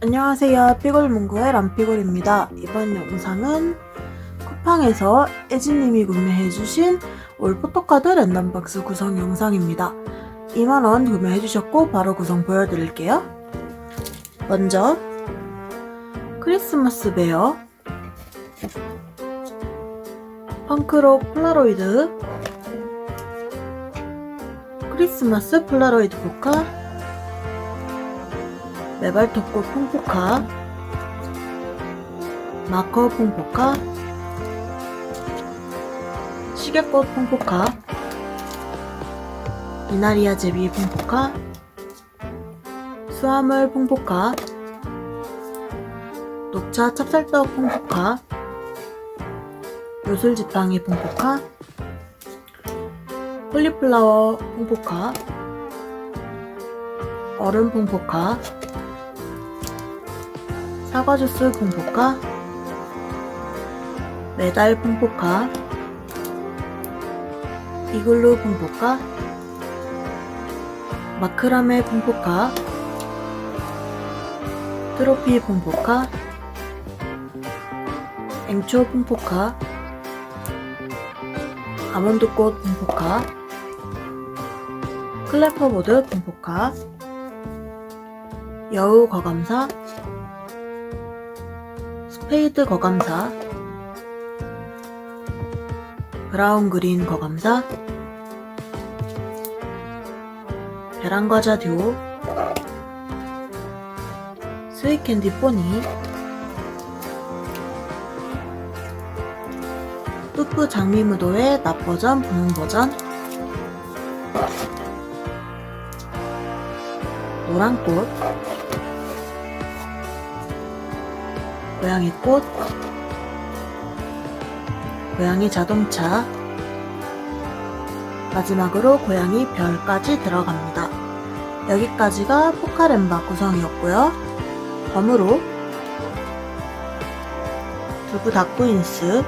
안녕하세요. 삐골문구의 람삐골입니다. 이번 영상은 쿠팡에서 애진님이 구매해주신 올 포토카드 랜덤박스 구성 영상입니다. 2만원 구매해주셨고 바로 구성 보여드릴게요. 먼저 크리스마스 베어 펑크록 폴라로이드 크리스마스 폴라로이드 포카 메발톱꽃 퐁포카 마커 퐁포카 시계꽃 퐁포카 이나리아 제비 퐁포카 수화물 퐁포카 녹차 찹쌀떡 퐁포카 요술지팡이 퐁포카 홀리플라워 퐁포카 얼음 퐁포카 사과 주스 퐁포카 메달 퐁포카 이글루 퐁포카 마크라메 퐁포카 트로피 퐁포카 앵초 퐁포카 아몬드꽃 퐁포카 클래퍼보드 퐁포카 여우 거감사 스페이드 거감사. 브라운 그린 거감사. 계란과자 듀오. 스윗캔디 포니. 뚜프 장미무도의 낮 버전 분홍 버전. 노란꽃 고양이 꽃, 고양이 자동차, 마지막으로 고양이 별까지 들어갑니다. 여기까지가 포카렘바 구성이었고요. 덤으로 두부 다꾸인스,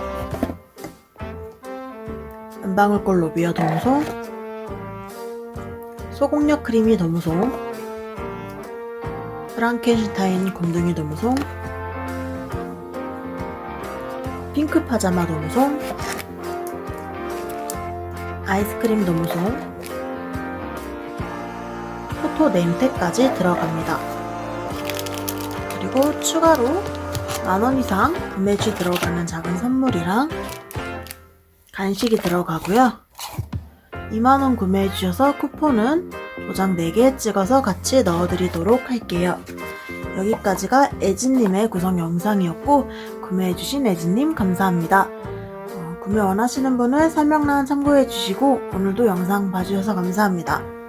은방울꽃 로비어 도무송, 소공력 크리미 도무송, 프랑켄슈타인 곰둥이 도무송, 핑크 파자마 도무송 아이스크림 도무송 포토 네임택까지 들어갑니다. 그리고 추가로 만원 이상 구매 시 들어가는 작은 선물이랑 간식이 들어가고요. 2만원 구매해 주셔서 쿠폰은 도장 4개 찍어서 같이 넣어드리도록 할게요. 여기까지가 애진님의 구성 영상이었고 구매해주신 애진님 감사합니다. 어, 구매 원하시는 분은 설명란 참고해주시고 오늘도 영상 봐주셔서 감사합니다.